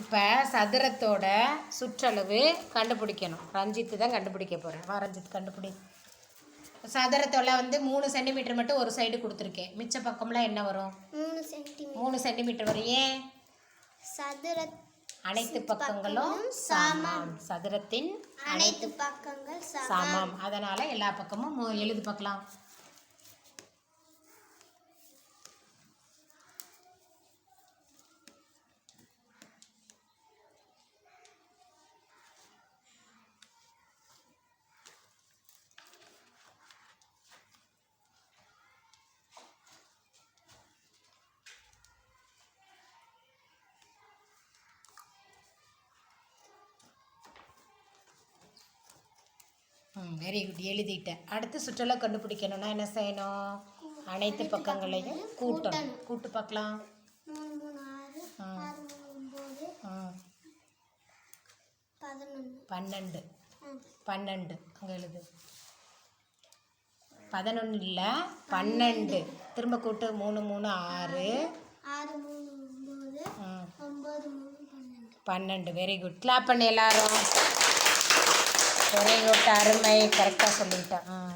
இப்போ சதுரத்தோட சுற்றளவு கண்டுபிடிக்கணும். ரஞ்சித்து தான் கண்டுபிடிக்க போகிறேன் வா ரஞ்சித் கண்டுபிடி. சதுரத்தோட வந்து மூணு சென்டிமீட்டர் மட்டும் ஒரு சைடு கொடுத்துருக்கேன். மிச்ச பக்கம்லாம் என்ன வரும்? மூணு சென்டிமீட்டர் மூணு சென்டிமீட்டர் வரும். ஏன்? சதுர அனைத்து பக்கங்களும் சமம். சதுரத்தின் அனைத்து பக்கங்கள் சமம். அதனால எல்லா பக்கமும் எழுது பார்க்கலாம். ம் வெரி குட் எழுதிட்டேன். அடுத்து சுற்றளவு கண்டுபிடிக்கணும்னா என்ன செய்யணும்? அனைத்து பக்கங்களையும் கூட்டணும். கூட்டு பார்க்கலாம். பன்னெண்டு. பன்னெண்டு. அங்கே எழுது. பதினொன்று இல்லை பன்னெண்டு. திரும்ப கூட்டு. மூணு மூணு ஆறு. பன்னெண்டு. வெரி குட் கிளாப் பண்ணி எல்லாரும். வெரி குட் அருமை கரெக்டாக சொல்லிட்டேன் ம்.